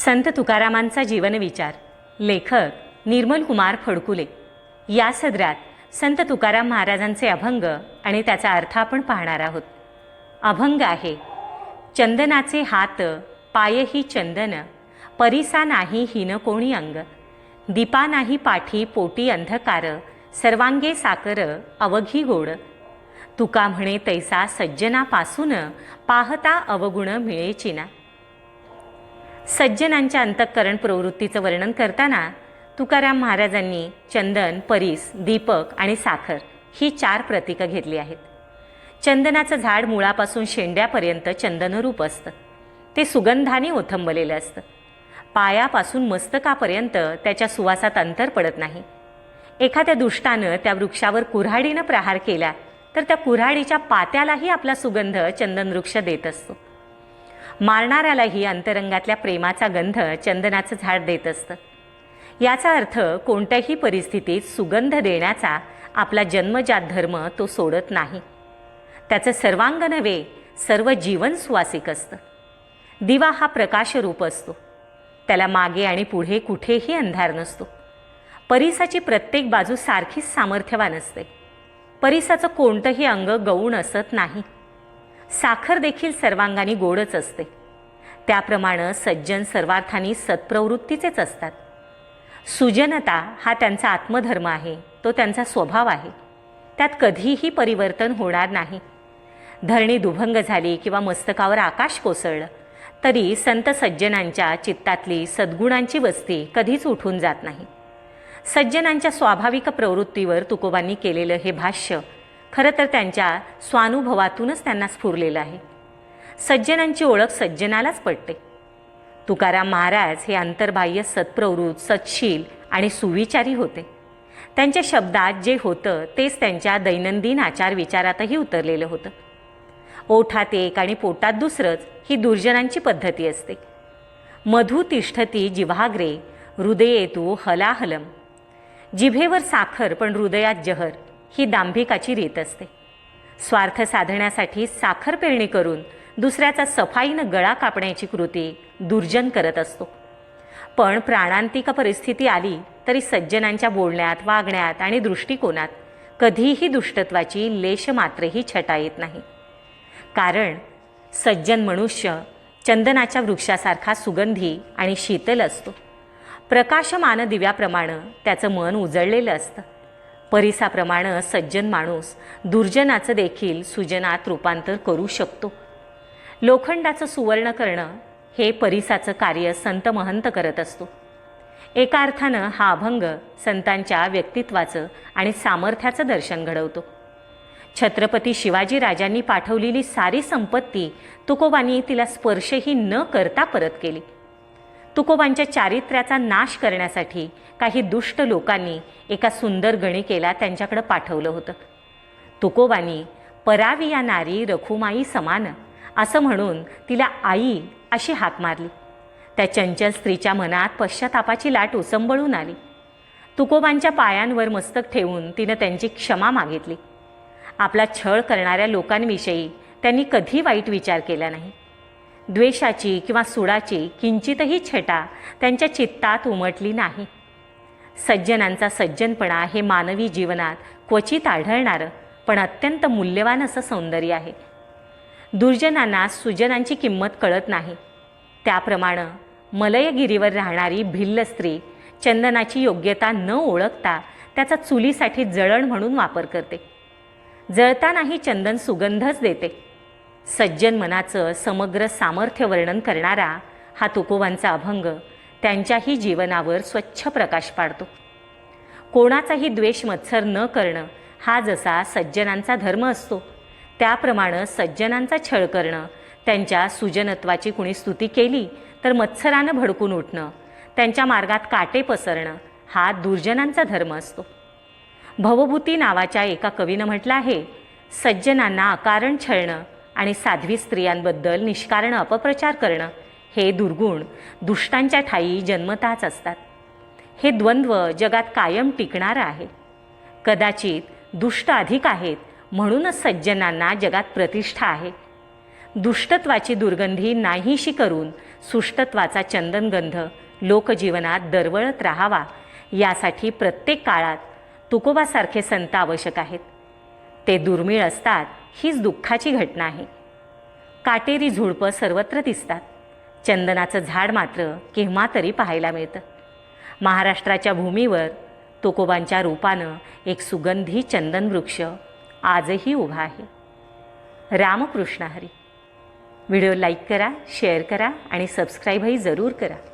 संत तुकारामांचा जीवनविचार लेखक निर्मल कुमार फडकुले. या सदरात संत तुकाराम महाराजांचे अभंग आणि त्याचा अर्थ आपण पाहणार आहोत. अभंग आहे चंदनाचे हात पायही चंदन परिसा नाही हिन कोणी अंग. दीपा नाही पाठी पोटी अंधकार सर्वांगे साकर अवघी गोड. तुका म्हणे तैसा सज्जनापासून पाहता अवगुण मिळेचिना सज्जनांच्या अंतःकरण प्रवृत्तीचं वर्णन करताना तुकाराम महाराजांनी चंदन परीस दीपक आणि साखर ही चार प्रतीकं घेतली आहेत. चंदनाचं झाड मुळापासून शेंड्यापर्यंत चंदनरूप असतं. ते सुगंधाने ओथंबलेलं असतं. पायापासून मस्तकापर्यंत त्याच्या सुवासात अंतर पडत नाही. एखाद्या दुष्टानं त्या वृक्षावर कुऱ्हाडीनं प्रहार केला तर त्या कुऱ्हाडीच्या पात्यालाही आपला सुगंध चंदन वृक्ष देत असतो. मारणाऱ्यालाही अंतरंगातल्या प्रेमाचा गंध चंदनाचं झाड देत असतं. याचा अर्थ कोणत्याही परिस्थितीत सुगंध देण्याचा आपला जन्मजात धर्म तो सोडत नाही. त्याचं सर्वांग नव्हे सर्व जीवन सुवासिक असतं. दिवा हा प्रकाशरूप असतो. त्याला मागे आणि पुढे कुठेही अंधार नसतो. परिसाची प्रत्येक बाजू सारखीच सामर्थ्यवान असते. परिसाचं कोणतंही अंग गौण असत नाही. साखर देखील सर्वांगाने गोडच असते. त्याप्रमाणे सज्जन सर्वार्थाने सत्प्रवृत्तीचेच असतात. सुजनता हा त्यांचा आत्मधर्म आहे तो त्यांचा स्वभाव आहे. त्यात कधीही परिवर्तन होणार नाही. धरणी दुभंग झाली किंवा मस्तकावर आकाश कोसळलं तरी संत सज्जनांच्या चित्तातली सद्गुणांची वस्ती कधीच उठून जात नाही. सज्जनांच्या स्वाभाविक प्रवृत्तीवर तुकोबांनी केलेलं हे भाष्य खरं तर त्यांच्या स्वानुभवातूनच त्यांना स्फुरलेलं आहे. सज्जनांची ओळख सज्जनालाच पडते तुकाराम महाराज हे अंतर्बाह्य सत्प्रवृत्त सत्शील आणि सुविचारी होते. त्यांच्या शब्दात जे होतं तेच त्यांच्या दैनंदिन आचार विचारातही उतरलेलं होतं. ओठात एक आणि पोटात दुसरंच ही दुर्जनांची पद्धती असते. मधु तिष्ठती जिव्हाग्रे हृदयेतू हलाहलम. जिभेवर साखर पण हृदयात जहर. ही दांभिकाची रीत असते. स्वार्थ साधण्यासाठी साखर पेरणी करून दुसऱ्याचा सफाईनं गळा कापण्याची कृती दुर्जन करत असतो. पण प्राणांतिक परिस्थिती आली तरी सज्जनांच्या बोलण्यात वागण्यात आणि दृष्टिकोनात कधीही दुष्टत्वाची लेश मात्रही छटा येत नाही. कारण सज्जन मनुष्य चंदनाच्या वृक्षासारखा सुगंधी आणि शीतल असतो. प्रकाशमान दिव्याप्रमाणे त्याचं मन उजळलेलं असतं. परिसाप्रमाणे सज्जन माणूस दुर्जनाचं देखील सुजनात रूपांतर करू शकतो. लोखंडाचं सुवर्ण करणं हे परिसाचं कार्य संत महंत करत असतो. एका अर्थानं हा अभंग संतांच्या व्यक्तित्वाचं आणि सामर्थ्याचं दर्शन घडवतो. छत्रपती शिवाजी राजांनी पाठवलेली सारी संपत्ती तुकोबांनी तिला स्पर्शही न करता परत केली. तुकोबांच्या चारित्र्याचा नाश करण्यासाठी काही दुष्ट लोकांनी एका सुंदर गणिकेला त्यांच्याकडं पाठवलं होतं. तुकोबांनी परावी या नारी रखुमाई समान असं म्हणून तिला आई अशी हाक मारली. त्या चंचल स्त्रीच्या मनात पश्चातापाची लाट उसंबळून आली. तुकोबांच्या पायांवर मस्तक ठेवून तिनं त्यांची क्षमा मागितली. आपला छळ करणाऱ्या लोकांविषयी त्यांनी कधी वाईट विचार केला नाही. द्वेषाची किंवा सुडाची किंचितही छटा त्यांच्या चित्तात उमटली नाही. सज्जनांचा सज्जनपणा हे मानवी जीवनात क्वचित आढळणारं पण अत्यंत मूल्यवान असं सौंदर्य आहे. दुर्जनांना सुजनांची किंमत कळत नाही. त्याप्रमाणे मलयगिरीवर राहणारी भिल्ल स्त्री चंदनाची योग्यता न ओळखता त्याचा चुलीसाठी जळण म्हणून वापर करते. जळतानाही चंदन सुगंधच देते. सज्जन मनाचं समग्र सामर्थ्य वर्णन करणारा हा तुकोबांचा अभंग त्यांच्याही जीवनावर स्वच्छ प्रकाश पाडतो. कोणाचाही द्वेष मत्सर न करणं हा जसा सज्जनांचा धर्म असतो त्याप्रमाणे सज्जनांचा छळ करणं त्यांच्या सुजनत्वाची कुणी स्तुती केली तर मत्सरानं भडकून उठणं त्यांच्या मार्गात काटे पसरणं हा दुर्जनांचा धर्म असतो. भवभूती नावाच्या एका कवीनं म्हटलं आहे सज्जनांना अकारण छळणं आणि साध्वी स्त्रियांबद्दल निष्कारण अपप्रचार करणं हे दुर्गुण दुष्टांच्या ठाई जन्मताच असतात. हे द्वंद्व जगात कायम टिकणारं आहे. कदाचित दुष्ट अधिक आहेत म्हणूनच सज्जनांना जगात प्रतिष्ठा आहे. दुष्टत्वाची दुर्गंधी नाहीशी करून सुष्टत्वाचा चंदनगंध लोकजीवनात दरवळत राहावा यासाठी प्रत्येक काळात तुकोबासारखे संत आवश्यक आहेत. ते दुर्मिळ असतात हीच दुःखाची घटना आहे. काटेरी झुडपं सर्वत्र दिसतात. चंदनाचं झाड मात्र केव्हा तरी पाहायला मिळतं. महाराष्ट्राच्या भूमीवर तुकोबांच्या रूपानं एक सुगंधी चंदन वृक्ष आजही उभा आहे. रामकृष्ण हरी. व्हिडिओ लाईक करा शेअर करा आणि सबस्क्राईबही जरूर करा.